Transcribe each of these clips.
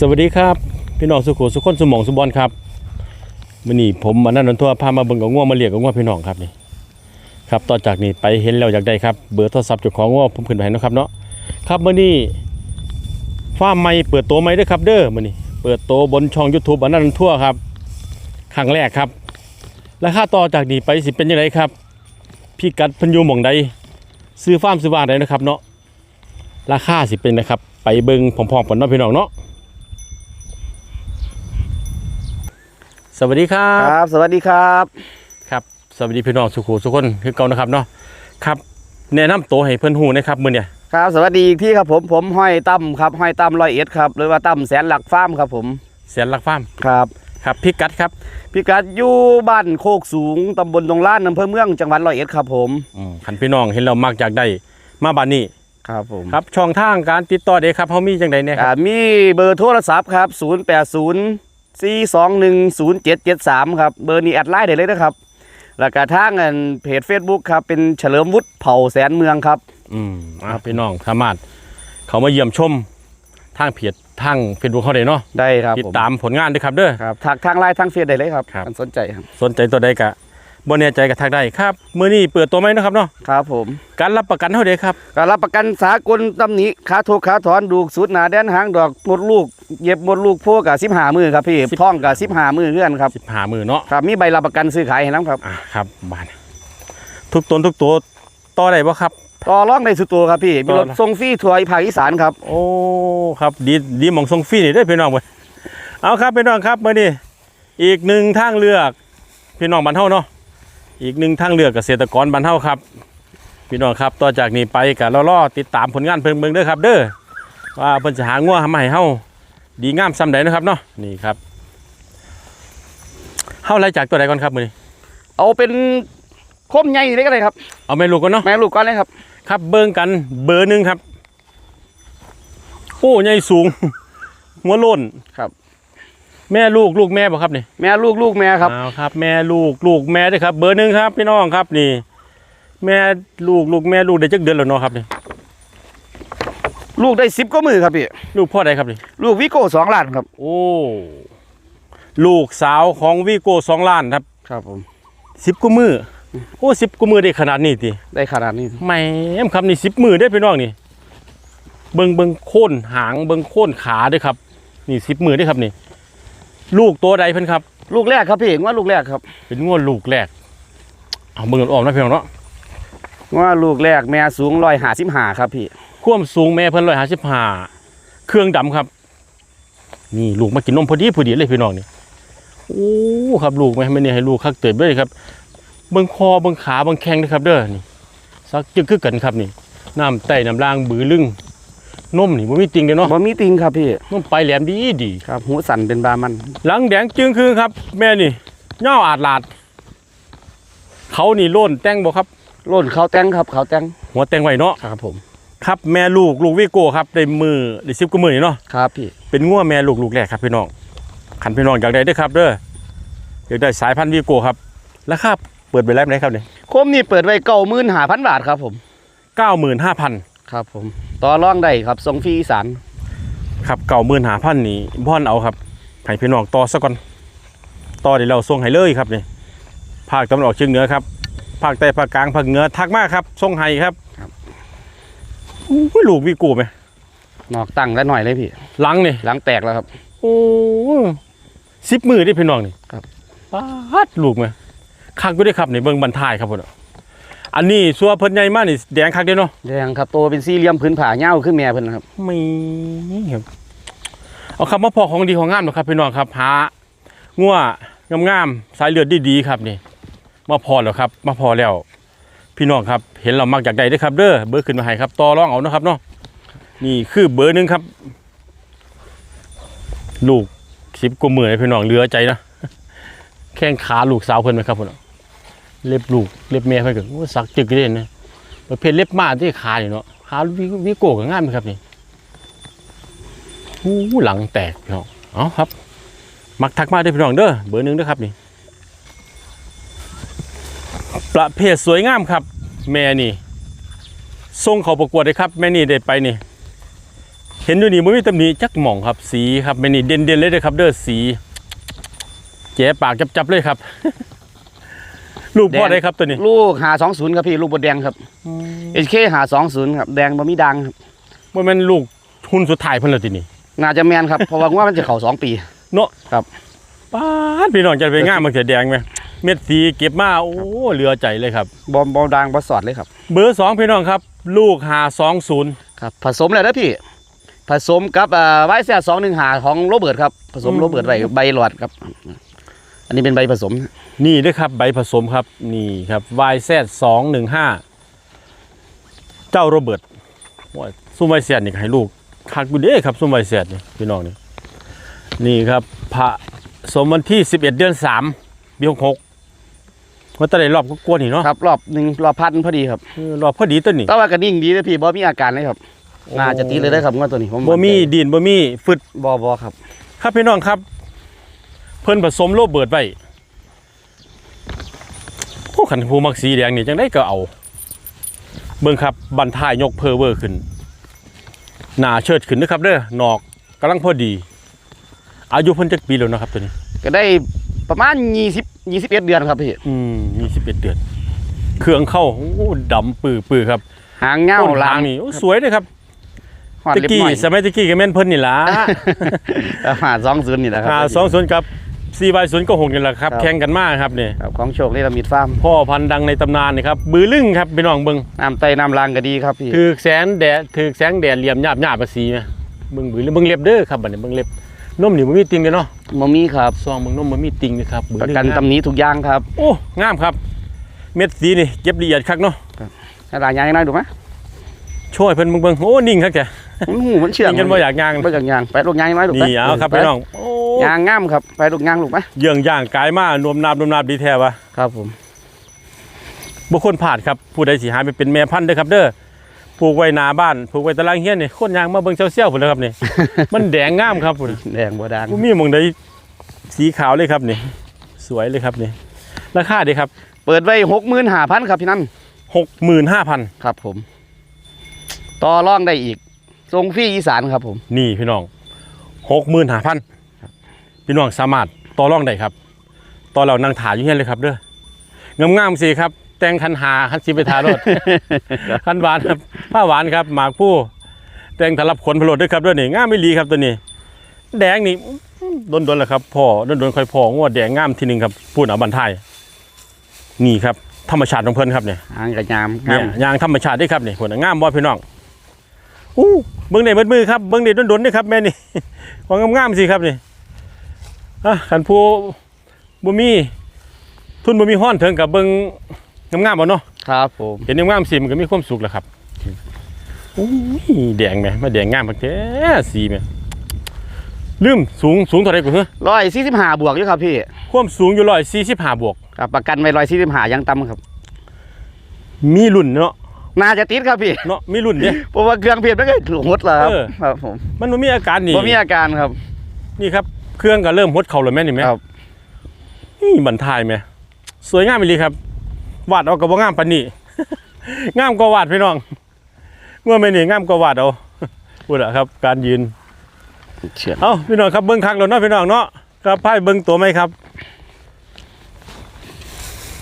สวัสดีครับ พี่น้องสุขุสุขคนสมองสุบอลครับวันนี้ผมมานั่นนทั่วพามาเบิ่งกับง่วงมาเรียกกับง่วงพี่น้องครับนี่ครับต่อจากนี้ไปเห็นแล้วอยากได้ครับเบอร์โทรศัพท์เจ้าของง่วงผมขึ้นไปให้นะครับเนาะครับมื้อนี้ฟาร์มใหม่เปิดตัวใหม่ด้วยครับเด้อมื้อนี้เปิดตัวบนช่อง YouTube อันนั้นนนทั่วครับครั้งแรกครับราคาต่อจากนี้ไปสิเป็นยังไงครับพี่กัดพันยูหม่องใดซื้อฟาร์มซื้อบ้านใดนะครับเนาะราคาสิเป็นนะครับไปเบิ่งพร้อมๆกันเนาะพี่น้องเนาะ สวัสดีครัคบ รับ สวัสดีครับครับ สวัสดีพี่น้องสุขุสุขคนคือเก่านะครับเนาะ ครับ แนะนำตัวให้เพื่อนหูนะครับมื้อเนี่ยครับ สวัสดีอีกที่ครับผมผมห้อยตั้มครับห้อยตั้มร้อยเอ็ดครับหรือว่าตั้มแสนหลักฟาร์มครับผมแสนลักฟาร์มครับครับพี่กัดครับพิกัดอยู่บ้านโคกสูงตำบลตรงล้านอำเภอเมืองจังหวัดร้อยเอ็ดครับผมอืมคันพี่น้องเห็นเรามักอยากได้มาบ้านนี้ครับผมครับช่องทางการติดต่อเด้ครับเฮามีจังไดเนี่ยคอ่ารับมีเบอร์โทรศัพท์ครับ 0 8 0 4 2 1 0 7 7 3 ครับ เบอร์นี้แอดไลน์ได้เลยนะครับ แล้วก็ทางอันเพจ Facebook ครับ เป็นเฉลิมวุฒิเผ่าแสนเมืองครับ อืมอะพี่น้องสามารถเขามาเยี่ยมชมทางเพจทาง Facebook เขาได้เนาะได้ครับติดผมตามผลงานด้วยครับเด้อ ครับทักทางไลน์ทางเฟซได้เลยครับครับ อันสนใจครับ สนใจตัวใดก็ บ่แน่ใจก็ทักได้ครับมื้อนี้เปิดตัวไหมนาะครับเนาะครับผม การรับประกันเท่าใดครับการรับประกันสากลตำหนิขาโทกขาถอนดูกสุดหนาแดนหางดอกมดลูกเย็บมดลูกพวกกับสิบหามือครับพี่สิบท้องกับสิบหามือเงื่อนครับ15มื้อเนาะครับมีใบรับประกันซื้อขายให้น้ำครับอะครับบานทุกตนทุกตัวต่อได้บ่ครับต่อรองในสุดตัวครับพี่มีรถต่อนะส่งฟรีทัวร์ภาคอีสานครับ โอ้ครับดีดีหมองทรงฟรีนี่ได้อพี่น้องเว้ยเอาครับพี่น้องครับมื้อนี้อีกหนึ่งทางเลือกพี่น้องบ้านเฮาเนาะ อีกหนึ่งทางเลือกเกษตรกรบ้านเฮาครับพี่น้องครับต่อจากนี้ไปก็รอๆติดตามผลงานเพิ่นเบิ่งเด้อครับ เด้อว่าเพิ่นจะหางัวมาให้เฮาดีงามซำใดนะครับเนาะนี่ครับเฮาไล่จากตัวใดก่อนครับมื้อนี้เอาเป็นคมใหญ่เลยก็ได้ครับ เอาแม่ลูกก่อนเนาะแม่ลูกก้อนเลยครับ ครับเบิ่งกันเบอร์หนึ่งครับโอ้ใหญ่สูง หัวโล้นครับ แม่ลูกลูกแม่บ่ครับนี่แม่ลูกลูกแม่ครับอ้าวครับ แม่ลูกลูกแม่ด้วยครับ เบอร์หนึ่งครับ พี่น้องครับนี่ แม่ลูกลูกแม่ลูกได้จักเดือนแล้วเนาะครับนี่ลูกได้สิบก็มือครับพี่ลูกพ่อใดครับนี่ลูกวิโก้สองล้านครับ โอ้ลูกสาวของวีโก้สองล้านครับครับผมสิบกุมือโอ้สิบกุมือได้ขนาดนี้ติได้ขนาดนี้แหม่มครับนี่สิบมือได้อพี่น้องนี่เบิ่งเบิ่งโค่นหางเบิ่งโค่นขาด้วยครับ นี่สิบมือด้วยครับนี่ ลูกตัวใดเพิ่นครับ ลูกแรกครับพี่ว่าลูกแรกครับเป็นงวดลูกแรกเอาเบิ่งกันออกนะพี่น้องเนาะว่าลูกแรกแม่สูงร้อยหาสิบหาครับพี่ความสูงแม่เพิ่นร้อยห้าสิบห้าเครื่องดำครับ นี่ลูกมากินนมพอดีพอดีเลยพี่น้องนี่โอ้ครับลูกแม่ไม่เนี่ยให้ลูกคักเติบเลยครับเบิ่งคอเบิ่งขาเบิ่งแข้งด้วยครับ เด้อนี่สักจึกคือกันครับนี่น้ำไตน้ำล่างบือลึง นมนี่บ่มีติงเลยเนาะบ่มีติงครับพี่นมไปลายแหลมดีดีครับหูสั่นเป็นบามัน หลังแดงจึงคือครับ แม่นี่ย่ออาดลาด เขานี่โล่นแต่งบ่ครับโล่นเขาแตงครับเขาแตงหัวแต่งไว้เนาะครับผม ครับแม่ลูกลูกวิโก้ครับได้มือได้สิบกว่ามือนี่เนาะครับพี่เป็นงัวแม่ลูกลูกแรกครับพี่น้องขันพี่น้องอยากได้เด้อครับเด้ออยากได้สายพันธุ์วิโก้ครับราคาเปิดไปแล้วไหนครับเนี่ยโคมนี่เปิดไว้เก้าหมื่นหาพันบาทครับผมเก้าหมื่นห้าพัน ครับผมต่อรองได้ครับทรงฟรีอีสาน ครับเก้าหมื่นห้าพันนี่พ่อนเอาครับให้พี่น้องต่อซะก่อนต่อเดี๋ยวเราส่งให้เลยครับนี่ภาคตะวันออกเฉียงเหนือครับภาคใต้ภาคกลางภาคเหนือทักมากครับส่งให้ครับอู้ยลูกวิโก้ไหมนอกตั้งแล้วหน่อยเลยพี่ หลังนี่หลังแตกแล้วครับ โอ้สิบมือได้พี่น้องนี่ครับ ปาดลูกไหมคักก็ได้ครับนี่เบิ่งบรรทายครับพุ่นน่ะ อันนี้สัวเพิ่นใหญ่มากนี่แดงคักเด้เนาะแดงครับโตเป็นสี่เหลี่ยมพื้นผาเง่าขึ้นแม่เพิ่นครับไม่ครับเอาคำว่าพอของดีของงามเนาะครับพี่น้องครับหางัวงามๆสายเลือดดีๆครับนี่มาพอแล้วครับ มาพอแล้ว พี่น้องครับ เห็นเรามักอยากได้เด้อครับ เด้อเบอร์ขึ้นมาให้ครับต่อรองเอานะครับเนาะนี่คือเบอร์หนึ่งครับ ลูกสิบกว่าหมื่นพี่น้องเหลือใจนะแข้งขาลูกสาวเพิ่นไหมครับพุ่นน่ะ เล็บลูกเล็บแม่เพิ่นก็สักจึกเลยนะประเภทเล็บมาที่ขานี่เนาะขาวิวิโก้ก็งามไหมครับนี่หูหลังแตกพี่น้องเอาครับ มักทักมาเด้พี่น้องเด้อเบอร์หนึ่งเด้อครับนี่ประเภทสวยงามครับ แม่นี่ส่งเขาประกวดเลยครับ แม่นี่ได้ไปนี่ เห็นอยู่นี่บ่มีตำหนิจักหม่องครับสีครับแม่นี่เด่นๆเลยเด้อครับ เด้อสีแจ๋ปากจับๆเลยครับ ลูกพ่อได้ครับตัวนี้ ลูกหาสองศูนย์ครับพี่ลูกบดแดงครับเอเคหาสองศูนย์ครับแดงบะมีดังครับบ่แม่นลูกหุ่นสุดท้ายเพิ่นแล้วทีนี้น่าจะแมนครับเพราะว่าว่ามันจะเข่าสองปีเนาะครับป้าดพี่น้องจะไปงามมันเสียแดงไหมเม็ดสีเก็บมาโอ้เหลือใจเลยครับบอมบอมดังบอสอดเลยครับ เบอร์สองพี่น้องครับ ลูกหาสองศูนย์ครับผสมเลยนะพี่ ผสมกับเอ่อไวเซียสองหนึ่งหาของโรเบิร์ตครับผสมโรเบิร์ตไว้ใบหลอดครับ อันนี้เป็นใบผสม นี่ด้วยครับ ใบผสมครับ นี่ครับ YZ สองหนึ่งห้าเจ้าโรเบิร์ตว่าซุ่มไวเซียนนี่ก็ให้ลูกคักกูเด้ครับซุ่มไวเซียนนี่พี่น้องนี่นี่ครับพระสมวันที่ 11 เดือน3ปี66ว่าแตะได้รอบก็กวนนี่เนาะครับรอบหนึ่งรอบพันพอดีครับเออรอบพอดีตัวนี้แต่ว่ากระดิ่งดีนะพี่บอมีอาการเลยครับน่าจะตีเลยได้ครับว่าตัวนี้ผมบ่มีดินบ่มีฟึดบอบอครับ ครับพี่น้องครับเพิ่นผสมโรเบิร์ตไว้พวกขันผูมักสีแดงนี่จังได้ก็เอา เบิ่งครับบันท้ายยกเพอเวอร์ขึ้น หน้าเชิดขึ้นนะครับเด้อหนอกกำลังพอดี อายุเพิ่นจักปีแล้วนะครับตัวนี้ ก็ได้ประมาณยี่สิบยี่สิบเอ็ดเดือนครับพี่อืมมีสิบเอ็ดเดือน เครื่องเข้าโอ้ดำปื้อปื้อครับ หางเงาต้นลาทางงนี่โอ้สวยเลยครับหอดตะเล็บกี้หน่อยสมัยตะกี้ก็แม่นเพิ่นนี่ล่ะหาสองศูนย์นี่แหละครัหาสองศูนย์กับ สี่ใบศูนย์ก็หกนี่แหละครับครับ แข่งกันมากครับนี่ครับของโชคเลดมิดฟาร์มพ่อพันธุ์ดังในตำนานนี่ครับบือลึงครับพี่น้องเบิงน้ำไตน้ำลางก็ดีครับพี่ถือแสงแดดถือแสงแดดเหลี่ยมหยาบหยาบภาษีไหมเบิงบือลึงเบิงเล็บเด้อครับบัดนี้เบิงเล็บนมนี่มันมีติงเลยเนาะมมีครับซองเบิงนมมันมีติงเลยครับบือประลึงกันงามตำหนี้ทุกอย่างครับโอ้งามครับ เม็ดสีนี่เก็บละเอียดคักเนาะให้ลายยางให้หน่อยดูไหมช่วยเพิ่นเบิ่งเบิ่งโอ้นิ่งคักแก มันหูมันเชื่องนิ่งกันบ่อยากย่าง บ่อยากยางไปลูกยางให้หน่อยดูนี่เอาครับพี่น้องโอ้ ยางงามครับไปลูกยางลูกไหมเยื่องย่างกายมานวมนาบนวมนาบดีแท้วะครับผมบุคคลผ่านครับผู้ใดสิหาไปเป็นแม่พันธุ์เด้อครับเด้อปลูกไว้หน้าบ้านปลูกไว้ตารางเฮียนนี่คนยางมาเบิ่งเซี่ยวๆพุ่นเลยครับนี่ มันแดงงามครับพุ่นแดงบัวดางบ่มีหมองใดสีขาวเลยครับนี่ สวยเลยครับนี่ ราคาดีครับเปิดไว้หกหมื่นห้าพันครับพี่นั่นหกหมื่นห้าพันครับผม ต่อรองได้อีกทรงฟรีอีสานครับผม นี่พี่น้องหกหมื่นห้าพัน พี่น้องสามารถต่อรองได้ครับต่อเรานั่งถ่ายอยู่เฮียนเลยครับเด้องามๆสิครับ แต่งคันหาคันสีไปทารถคันหวานครับผ้าหวานครับหมากผู้แต่งทะลับขนพลดด้วยครับเด้วยนี่งามไม่ลีครับตัวนี้ แดงนี่โดนๆแหละครับพ่อโดนๆค่อยพองวดแดงงามทีหนึ่งครับพูดเอาบันทายนี่ครับธรรมชาติของเพิ่นครับเนี่ยหางกระยามเนี่ยยางธรรมชาติด้วยครับนี่ผลงามบ่พี่น้องอู้เบิ้งได้เบิดมือครับเบิ้งได้ดนๆด้วยครับแม่นี่ของงามๆสิครับนี่ อะขันผู้บ่มีทุนบ่มีห้อนเถิงกับเบิ้งงามๆบ่เนาะครับผมเห็นงามๆสิมันก็มีความสุขแหล้วครับโอ้ยแดงไหมมาแดงงามพักแท้สีไหมลืมสูงสูงเท่าไหร่กูเหรอร้อยสี่สิบห้าบวกอยู่ครับพี่ความสูงอยู่ร้อยสี่สิบห้าบวกครับประกันไว้ร้อยสี่สิบห้ายังต่ำครับ มีรุ่นเนาะน่าจะติดครับพี่เนาะมีรุ่นเด้เพราะว่าเครื่องเพียบแล้วก็หลงหดแล้วครับเออครับผมมันบ่มีอาการนี่ผมมีอาการครับ นี่ครับ เครื่องก็เริ่มหดเข่าแล้วแม่นี่แม่ครับนี่บันทายแม่สวยงามไปเลยครับ วาดเอากับว่างามปานนี้งามกว่าวาดพี่น้องเมื่อไม่นี่งามกว่าวาดเอาพูดอะครับ การยืนเชื่อเอ้าพี่น้องครับเบิ้งคักแล้วเนาะพี่น้องเนาะครับพายเบิ้งตัวไหมครับ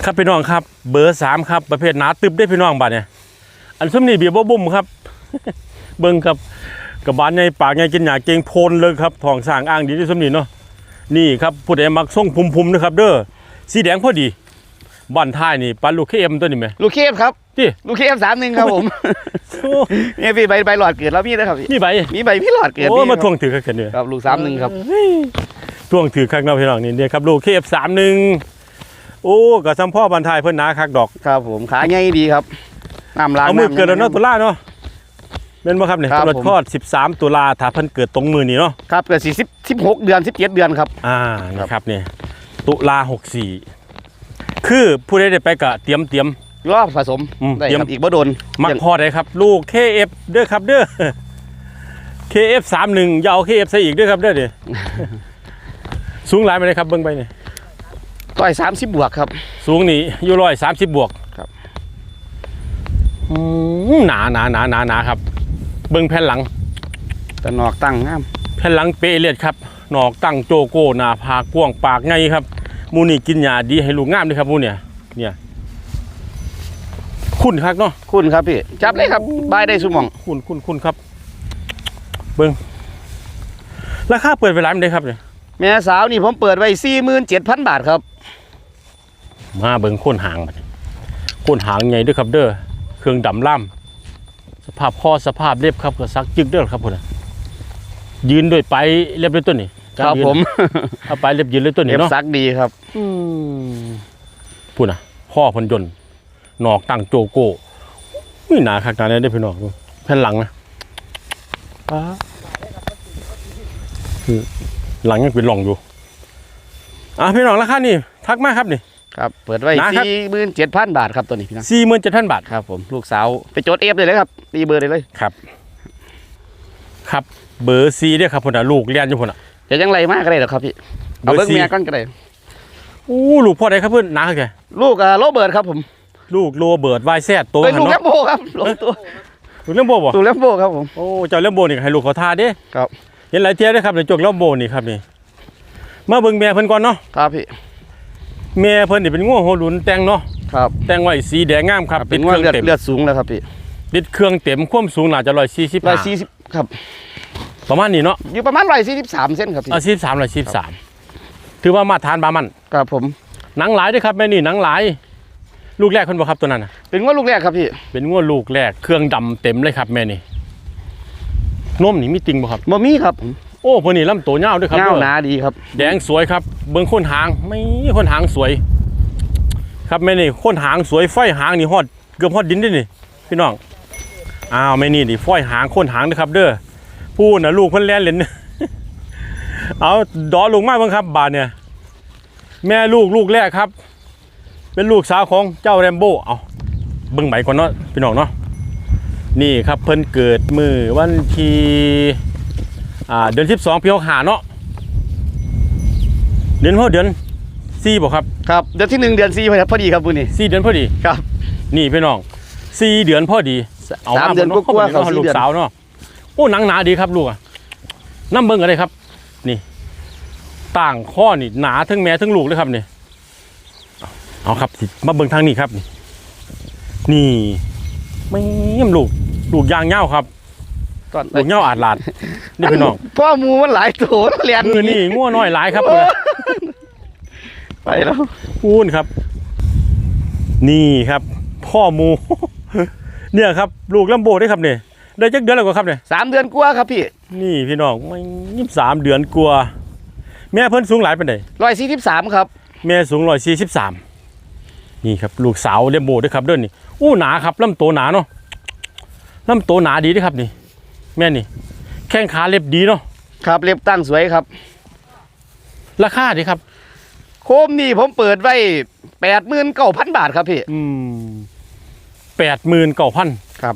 ครับพี่น้องครับ เบอร์สามครับ ประเภทหนาตึบได้พี่น้องบัดเนี่ยอันซุมนี่เบียร์บ่บุ่มครับ เบิ้งครับ กับบานในปากไงกินหยาเกงโพนเลยครับทองสร้างอ้างดีที่ซุมนี่เนาะนี่ครับผู้ใดมักส่งพุ่มๆนะครับ เด้อสีแดงพอดีบ้านท้ายนี่ปันลูกเคเอ็มตัวนี้ไหมลูกเคฟครับที่ลูกเคฟสามหนึ่งครับผมโอ้เนี่ยพี่ใบใบหลอดเกิดแล้วพี่นะครับพี่นี่ใบมีใบพี่หลอดเกิดโอ้พี่มาคทรับวงถือกันเนี่ยครับลูกสามหนึ่งครับทวงถือคักเนาะพี่น้องนี่เนี่ยครับลูกเคฟสามหนึ่งโอ้กับซัมพ่อบรรทายเพิ่นหนาคักดอกครับผมขาใหญ่ดีครับน้ำล้างเอามือน้ำเกิดแล้วเนาะตุลาเนาะ เป็นบ่ครับเนี่ยครับกำหนดผม คลอด 13 ตุลาถ้าเพิ่นเกิดตรงมือนี่เนาะครับเกิดสี่สิบสิบหกเดือนสิบเจ็ดเดือนครับ อ่านี่ครับเนี่ยตุลา64 คือผู้ใดได้ไปก็เตรียมเตรียม รอบผสมอืมได้เยี่ยม ครับอีกบ่โดนมักพอได้ครับ ลูก KF เด้อครับเด้อ KF 31อย่าเอา KF ใส่อีกเด้อครับเด้อเด้สูงหลายไปเลยครับเบิ่งไปนี่ต่อยสามสิบบวกครับ สูงนี่อยู่ร้อยสามสิบบวกครับ อืมหนาหนาหนาหนาหนาครับ เบิ้งแผ่นหลัง แต่นอกตั้งงามแผ่นหลังเปเลียดครับหนอกตั้งโจโก้หน้าผากกว้างปากไงครับหมูนี่กินยาดีให้ลูกงามเลยครับหมูเนี่ยเนี่ยคุณครับเนาะคุณครับพี่จับเลยครับบายได้สุหมองคุณคุณคุณครับ เบิ้งราคาเปิดเวลาไม่ได้ครับเนี่ยแม่สาวนี่ผมเปิดไว้47,000บาทครับ มาเบิ้งโคนหางมันโคนหางไงด้วยครับเด้อเครื่องดำล่ำ สภาพคอสภาพเล็บครับก็ซักจึกเด้อครับพุ่นน่ะยืนด้วยไปเล็บด้วยตัวนี่ครับยืนผมเอาไปเล็บยืนเลยตัวเอนี้ฟเนาะซักดีครับ อืมพูดนะพ่อพนยนต์หนอกตั้งโจโก้ไม่หนาขนาดนี้ได้อพี่น้องแผ่นหลังนะป๊าคือหลังยังเป็นหล่องอยู่อะพี่น้องราคานี่ทักมาครับนี่ ครับเปิดไว้นะครับ47,000บาทครับตัวนี้พี่น้องสี่หมื่นเจ็ดพันบาทครับผมลูกสาวไปจดเอฟเลยเลยครับตีเบอร์เลยเลยครับ ครับ เบอร์ซีเด้อครับพุ่นอะลูกเรียนอยู่พุ่นอะจะยังไรมากก็ได้หรอกครับพี่เอาเบอร์เบิ้งสี่ เมียก่อนก็ได้อู้ลูกพ่อใดครับเพื่อนหนาแกลูกอ่าโรเบิร์ตครับผมลูกโรเบิร์ตไวแซดโตเป็นหันลูกแลเนาะมโบครับลูกตัวลูกเล่มโบบ่ลูกแลมโบครับผมโอ้เจ้าเล่มโบนี่ให้ลูกเขาทาเด้ครับเห็นหลายเที่ยเด้อครับในจกเล่มโบนี่ครับนี่มาเบิ่งแม่เพิ่นก่อนเนาะครับพี่ แม่เพิ่นนี่เป็นงัวหัวหลุนแต่งเนาะครับแต่งไว้สีแดงงามครับเป็ตินดว่าเครื่องเลือดเต็มเลือดสูงแล้วครับพี่ติดเครื่องเต็มความสูงน่าจะ140ร้อยสี่สิบครับประมาณนี้เนาะอยู่ประมาณร้อยสี่สิบสามเส้นครับพี่อะ43 143ถือว่ามาตรฐานบามันครับผมหนังหลายเด้อครับแม่นี่หนังหลาย ลูกแรกเพิ่นบ่ครับตัวนั้นน่ะเป็นว่าลูกแรกครับพี่เป็นงัวลูกแรกเครื่องดำเต็มเลยครับแม่นี่นมนี่มีติงบ่ครับบ่มีครับผม โอ้เพิ่นนี่ลำตัวยาวด้วยครับเงาเด้อหนาดีครับ แดงสวยครับ เบิ่งโคนหางไม่โคนหางสวย ครับแม่นี่โคนหางสวยไฟหางนี่ฮอดเกือบฮอดดินด้วยนี่พี่น้องอ้าวแม่นี่นี่ไฟหางโคนหางนะครับ เด้อพูดนะลูกเพิ่นแล่นเล่นเอาดอลงมาเบิ่งครับบาดเนี่ย แม่ลูกลูกแรกครับ เป็นลูกสาวของเจ้าแรมโบ้เอาเบิ่งใหม่ก่อนเนาะพี่น้องเนาะนี่ครับเพิ่นเกิดมือวันที่ อ่าเดือน12ปี65เนาะเดือนพ่อเดือนสี่บอกครับครับเดือนที่หนึ่งเดือนสี่พอดีครับบุญนี่สี่เดือนพอดีครับ นี่พี่น้องสี่เดือนพอดีสามเดือนมกว่าๆเข้เขาสี่ลูกเดือนสาวเนาะโอ้หนังหนาดีครับลูกอะน้ำเบิ้งอะไรครับ นี่ ต่างข้อนี่หนาทั้งแม่ทั้งลูกเลยครับนี่เอาเอาครับสิมาเบิ้งทางนี้ครับนี่นี่ไม่เยี่ยมลูกลูกยางเง่าครับ ก่อนลูกเง่าอาดลาดนี่พี่น้องพ่อหมูมันหลายตัวเรียนมือนี่ง่วน้อยหลายครับไปแล้วพูนครับ นี่ครับ พ่อหมู เนี่ยครับ ลูกลำโบได้ครับเนี่ยได้จักเดือนแล้วกว่าครับเนี่ยสามเดือนกว่าครับพี่ นี่พี่น้องไม่ยี่สามเดือนกลัวาแม่เพิ่นสูงหลายเป็นไดร้อยสี่สิบสามครับ แม่สูงร้อยสี่สิบสามนี่ครับลูกสาวเลมโบด้วยครับเด้อนนี่อู้หนาครับลำโตวหนาเนาะลำโตวหนาดีเด้วยครับนี่ แม่นี่แข้งขาเล็บดีเนาะครับเล็บตั้งสวยครับ ราคาดีครับ โคมนี่ผมเปิดไว้แปดหมื่นเก้าพันบาทครับพี่อืมแปดหมื่นเก้าพันครับ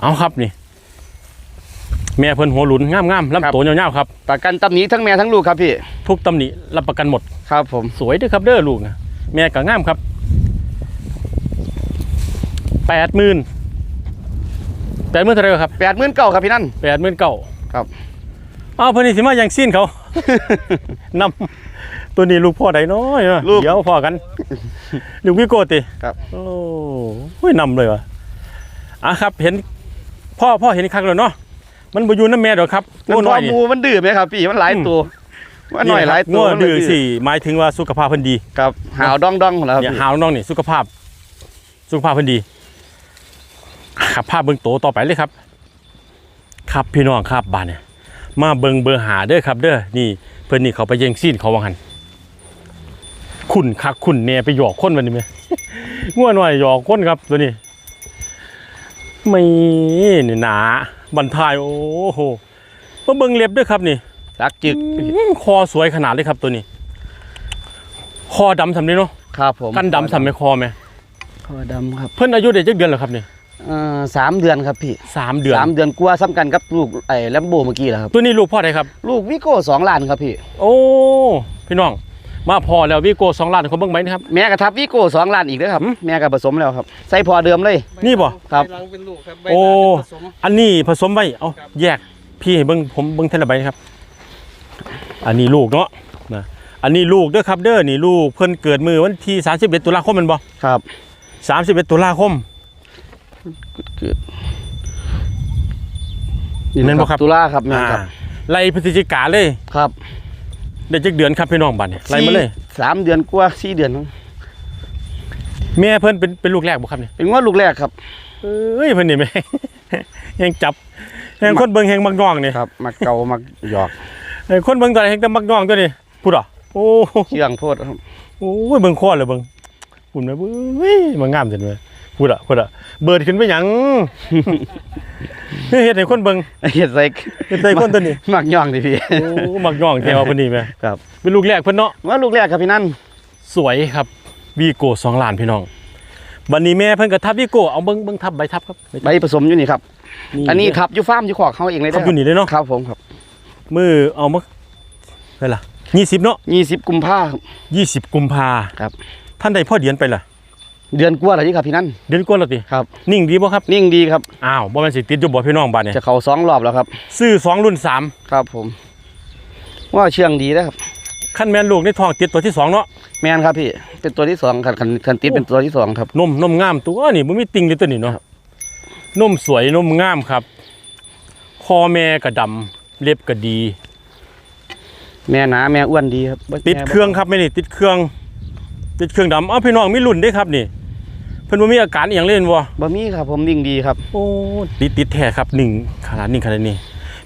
เอาครับนี่ แม่เพิ่นหัวหลุนงามๆลำตัวยาวๆครับ ประกันตำหนิทั้งแม่ทั้งลูกครับพี่ ทุกตำหนิรับประกันหมด ครับ ผมสวยเด้อครับเด้อลูกนะแม่ก็งามครับแปดหมื่น แปดหมื่นเท่าไหรครับแปดหมื่นเก้าครับพี่นั่นแปดหมื่นเก้าครับเอาเพิ่นนี่สิมาอย่างสิ้นเขา นำตัวนี้ลูกพ่อใดน้อยเนอะลูก เดี๋ยวพ่อกัน ลูกวิโกติครับ โอ้ห้ยนำเลยวะอะครับเห็นพ่อพ่อเห็นครั้งแล้วเนาะมันบ่อยู่น้ำแม่ดอกครับมันโง่พ่น้ออยนี่หมูมันดื้อไหมครับพี่มันหลายอืม ตัวมันหน่อยหลายตัวง่วมันดื้อสิหมายถึงว่าสุขภาพเพิ่นดีครับหาวดองดองๆแล้วครับเนี่ยพี่หาวน้องนี่สุขภาพ สุขภาพเพิ่นดี ครับภาพเบิ่งโตต่อไปเลยครับ ครับพี่น้องครับบ้านเนี่ยมาเบิ่งเบอร์หาเด้อครับ เด้อนี่เพิ่นนี่เขาไปแย่งซีนเขาว่างั้นคุณคักคุณแน่ไปหยอกคนวันนี้ไหมง่วหน่อยหยอกคนครับตัวนี้ ไม่นี่หนาบันทายโอ้โหมาเบิ่งเล็บด้วยครับนี่รักจึกอื้อคอสวยขนาดเลยครับตัวนี้ คอดำสำเร็จเนาะครับผมกันดำสำเร็จคอไหมคอดำครับ เพิ่นอายุได้จักเดือนแล้วครับนี่เอ่อ สามเดือนครับพี่สามเดือนสามเดือนกว่าซ้ำกันกับลูกไอ้แลมโบเมื่อกี้แหละครับตัวนี้ลูกพ่อใดครับ ลูกวิโก้สองล้านครับพี่ โอ้พี่น้อง มาพอแล้ววีโก้สองล้านเขาเบิ่งไหมนะครับแม่กระทับวิโก้สองล้านอีกด้วยครับหืมแม่กับผสมแล้วครับ ใส่พอเดิมเลย นี่บ่ครับใหลังเป็นลูกครับใบโอ้หน้าเป็นผสมอันนี้ผสมไว้เอาแยกพี่ให้เบิ่งผมเบิ่งเทละใบนะครับ อันนี้ลูกเนาะนะอันนี้ลูกเด้อครับเด้อนี่ลูกเพิ่นเกิดมือวันที่31ตุลาคมแมันบ่ครับ31ตุลาคม แม่นบ่ครับ ตุลาครับแม่นครับอ่าไล่พฤศจิกาเลยครับได้จักเดือนครับพี่น้องบัดนี้ไล่มาเลย สี่สามเดือนกว่าสี่เดือนมั้งแม่เพิ่นเป็นเป็นลูกแรกบ่ครับเนี่ยเป็นงวดลูกแรกครับ เอ้ยเพิ่นนี่แม่แฮงจับแฮงคนเบิ่งแฮงมักน้องนี่ครับมาเกามาหยอกแฮงคนเบิ่งตอนแฮงแต่มักน้องตัวนี้พูดอะโอ้เชื่องโพดครับโอ้ยเบิ่งคอเลยเบิ่งปุ่นไปเบ้ยมันงามจังเลย พูดอะพูดอะเบิดขึ้นไปหยังเฮ็ดให้คนเบิ่งเฮ็ดใส่เฮ็ดใส่คนตัวนี้มักย่องดิพี่โอ้มักน้องแถวเพิ่นนี่แม่ครับเป็นลูกแรกเพิ่นเนาะงวดลูกแรกครับพี่นั่นสวยครับวีโก้2ล้านพี่น้องบัดนี้แม่เพิ่นก็ทับวีโก้เอาเบิ่งเบิ่งทับใบทับครับใบผสมอยู่นี่ครับ อันนี้ทับอยู่ฟาร์มอยู่ขอกเขาเองเลยทับอยู่นี่เลยเนาะครับผมครับมือเอามาเท่าไหร่ล่ะ20เนาะยี่สิบกุมภาครับ20กุมภาครับท่านได้พ่อเดือนไปล่ะ เดือนกว่าแล้วนี่ครับพี่นั่นเดือนกว่าแล้วติครับ นิ่งดีบ่ครับ นิ่งดีครับ อ้าวบ่แม่นสิติดอยู่บ่พี่น้องบัดนี้จะเข้าสองรอบแล้วครับ ซื้อสองรุ่นสามครับผม ว่าเชื่องดีนะครับขั้นแม่นลูกในท้องติดตัวที่สองเนาะแมนครับพี่ เป็นตัวที่สองคันคันคันติดเป็นตัวที่สองครับนมนมงามตัวนี่มันมีติ่งเลยตัวนี้เนาะนมสวยนมงามครับ คอแม่ก็ดำเล็บก็ดี แม่หนาแม่อ้วนดีครับติดเครื่องครับไม่นี่ติดเครื่อง ติดเครื่องดำเอ้าพี่น้องมีรุ่นเด้ครับนี่ เพิ่นบ่มีอาการอหย่างเล่นบ่บะมี่ครับผมนิ่งดีครับ โอ้ติดติดแท้ครับหนึ่งขนาดนี้ขนาดนี้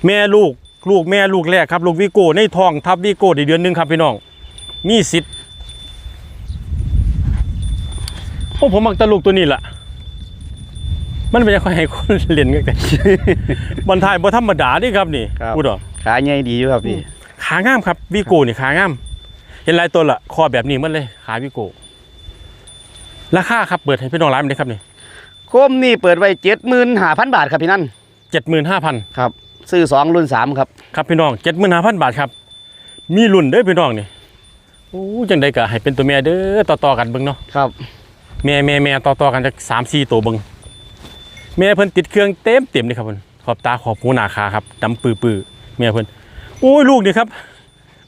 แม่ลูกลูกแม่ลูกแรกครับ ลูกวิโก้ในท้องทับวิโก้ได้เดือนหนึงครับพี่น้องมีสิทธิ์โอ้ผมมักแตลูกตัวนี้ล่ะ มันเป็นยังไงให้คนเล่นกันแต่ บอลไทยบ่ธรรมดาเดิครับนี่ครับ พูดเหรอขาใหญ่ดีอยู่ครับพี่ขางามครับวิโก้นี่ขางาม เห็นหลายตัวละคอแบบนี้หมันเลย ขาวิโก้ ราคาครับเปิดให้พี่น้องร้านมันได้ครับนี่โคมนี่เปิดไว้เจ็ดหมื่นห้าพันบาทครับพี่นั่นเจ็ดหมื่นห้าพันครับซื้อสองรุ่นสามครับครับพี่น้องเจ็ดหมื่นห้าพันบาทครับ มีรุ่นเด้อพี่น้องนี่โอ้จังใดก็ให้เป็นตัวแม่เด้อต่อๆกันเบิ่งเนาะครับแม่แม่แม่ต่อๆกันจากสามสี่ตัวเบิ่งแม่เพิ่นติดเครื่องเต็มเต็มเลยครับเพิ่นขอบตาขอบหูหน้าขาครับดำปื้อๆแม่เพิ่นโอ้ยลูกนี่ครับ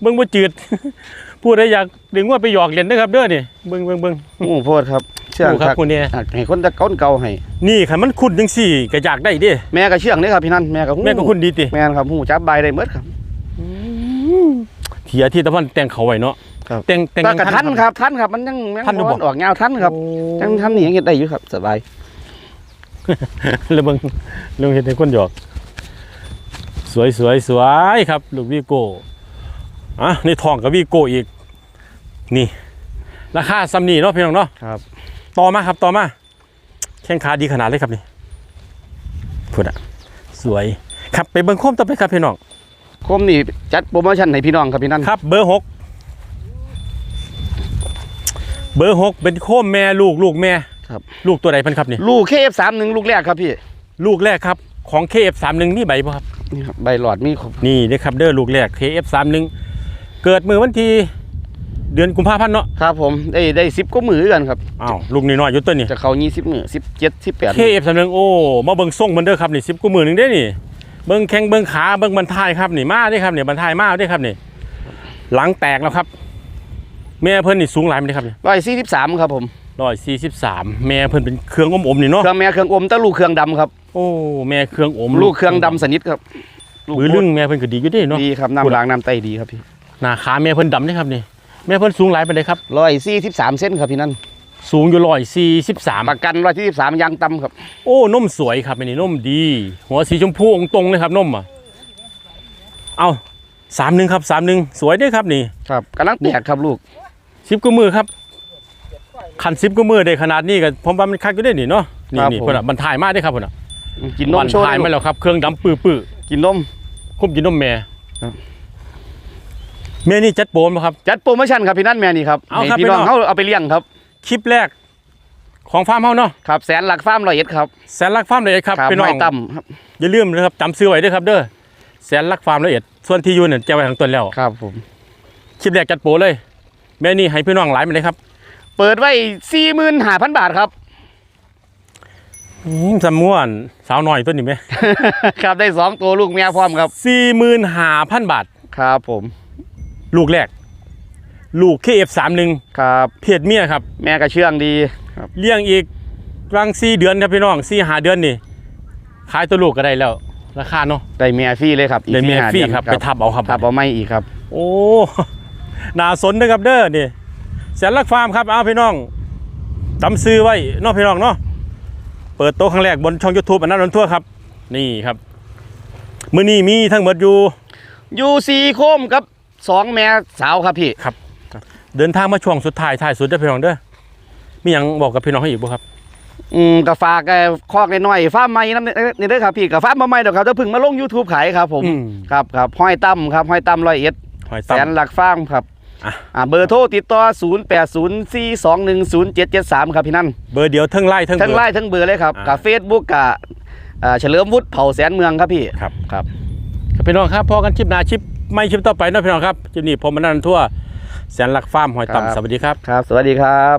เบิ่งบ่จืด ผู้ใดอยากดึงว่าไปหยอกเล่นเด้อครับเด้อนี่เบิ่งเบิ่งเบิ่ง โอ้โพดครับเชื่องโอ้ครับครับคุณเนี่ยให้คนตะก้นเก่าให้ นี่คันมันคุ้นจังซี่ก็อยากได้เด้แม่ก็เชื่องนี่ครับพี่นั่นแม่ก็หูแม่ก็คุ้นดีติแม่นครับหูจับใบได้เมดครับ เถียที่ตะวันแต่งเขาไว้เนาะครับ แต่งแต่ง แต่กระยังทันครับทันครับมันยังยังทันอยู่บ่ออกยาวทันครับโอ้ยังทันนี่ยังเฮ็ดได้อยู่ครับสบายแล้วเบิ่งลงเห็นในคนหยอก สวยสวยสวยครับ ลูกวีโก้ อะในทองกับวีโก้อีก นี่ ราคาซัมนี่เนาะพี่น้องเนาะครับ ต่อมาครับต่อมา แข้งขาดีขนาดเลยครับนี่พูดอะสวยครับไปเบิ่งโคมต่อไปครับพี่น้องโคมนี่จัดโปรโมชั่นให้พี่น้องครับพี่นั่นครับ เบอร์หกเบอร์หกเป็นโคมแม่ลูกลูกแม่ครับ ลูกตัวใดเพันครับนี่ลูก KF31 ลูกแรกครับพี่ ลูกแรกครับของ KF31 มีใบบ่ครับนี่ครับใบหลอดมีครบนี่เด้อครับเด้อลูกแรก KF31 เกิดมือวันที่เดือนกุมภาพันธ์เนาะครับผมได้ได้10กว่ามือกันครับอ้าวลูกน้อยๆอยู่ตัวนี้จะเข้า20มือ17 18 KF31 โอ้มาเบิ่งส่งมันเด้อครับนี่10กว่ามือหนึงเด้อนี่เบิ่งแข้งเบิ่งขาเบิ่งบรรทายครับนี่มาเด้อครับนี่บรรทายมาเด้อครับนี่หลังแตกแล้วครับ แม่เพิ่นนี่สูงหลายมั้ยเด้อครับนี่143ครับผม143แม่เพิ่นเป็นเครื่องอมๆนี่เนาะเครื่องแม่เครื่องอมแต่ลูกเครื่องดำครับ โอ้แม่เครื่องอม ลูกเครื่องดำสนิทครับลูกมือลึงแม่เพิ่นก็ดีอยู่เด้เนาะดีครับน้ำล้างน้ำไตดีครับพี่ หน้าขาแม่เพิ่นดำเด้อครับนี่แม่เพิ่นสูงหลายปานใดครับ143เส้นครับพี่นั่นสูงอยู่143ประกัน143ยางต่ำครับ โอ้นมสวยครับอันนี้นมดี หัวสีชมพูองค์ตรงเลยครับนมอะเอาสามหนึ่งครับสามหนึ่งสวยเด้วยครับนี่ครับกำลังแตกครับลูกสิบกว่ามือครับคันสิบกว่ามือได้ขนาดนี้ก็ผมว่ามันคักอยู่ได้นี่เนาะนี่นี่พุ่นอะบรรทายมากได้ครับพุ่นอะกินนบรมรโชว์ทายได้มาลูกแล้วครับ เครื่องดำปื้อปื้อกินนมๆคุ้มกินนมแม่ ครับแม่นี่จัดโปนมาครับ จัดโปรโมชั่นครับพี่นั่นแม่นี่ครับเอาให้ครับพี่น้องพี่น้องเขาเอาไปเลี้ยงครับคลิปแรกของฟาร์มเฮาเนาะครับแสนหลักฟาร์มร้อยเอ็ดครับแสนลักฟาร์มละเอียดครับพี่น้องไม่ต่ำครับอย่าลืมนะครับจำซื้อไว้ด้วยครับเด้อแสนลักฟาร์มละเอียดส่วนที่อยู่เนี่ยจะไว้ทางต้นแล้วครับผมคลิปแรกจัดโปรเลยแม่นี่ให้พี่น้องหลายมาเลยครับเปิดไว้สี่หมื่นห้าพันบาทครับ อืมสำมวนสาวหน่อยตัวนี้ไหมครับได้สองตัวลูกเมียพร้อมครับสี่หมื่นห้าพันบาท ครับผม ลูกแรก ลูก KF31 ครับ เพศเมียครับ แม่ก็เชื่องดีครับเลี้ยงอีกรังสี่เดือนครับพี่น้องสี่หาเดือนนี่ขายตัวลูกก็ได้แล้ว ราคาเนาะได้เมียฟรีเลยครับอีกได้เมียสี่ห้าฟรีดือนครับไปทับเอาครับ ทับเอาไม่อีกครับ โอ้น่าสนนะครับเด้อนี่แสนลักฟาร์มครับเอาพี่น้องจำซื้อไว้เนาะพี่น้องเนาะเปิดโต๊ะครั้งแรกบนช่อง YouTube อันนั้นนนทั่วครับ นี่ครับ มื้อนี้มีทั้งหมดอยู่อยู่สี่โคมกับ สองแม่สาวครับพี่เดินทางมาช่วงสุดท้ายท้ายสุดเด้อพี่น้องเด้อมีหยังบอกกับพี่น้องให้อีกบ่ครับ อืมกับฝากเอ่อคอกน้อยๆฟาร์มใหม่น้ำนี่เด้อครับพี่กับฟาร์มมาใหม่เดี๋ยวครับจะพึ่งมาลง YouTube ขายครับผม อืม ครับครับห้อยตั้มครับห้อยตั้มร้อยเอ็ดหอยแสตั้นมหลักฟาร์มครับอะ อ่าเบอร์โทรติดต่อ 0 8 0 4 2 1 0 7 7 3 ครับพี่นั่นเบอร์เดียวเทั้งไล่เทั้งทั้งเบอไลร์ น์ทั้งเบอร์เลยครับอ่ากับ Facebook กับอ่าเฉลิมวุฒิเผ่าแสนเมืองครับพี่ ครับ ครับครับพี่น้องครับพอกันคลิปหน้าคลิป ไม่คลิปต่อไปเนาะพี่น้องครับคลิปนี้ผมมานั่นทั่วแสนหลักฟาร์มหอยครับต่ำสวัสดีครับ ครับ สวัสดีครับ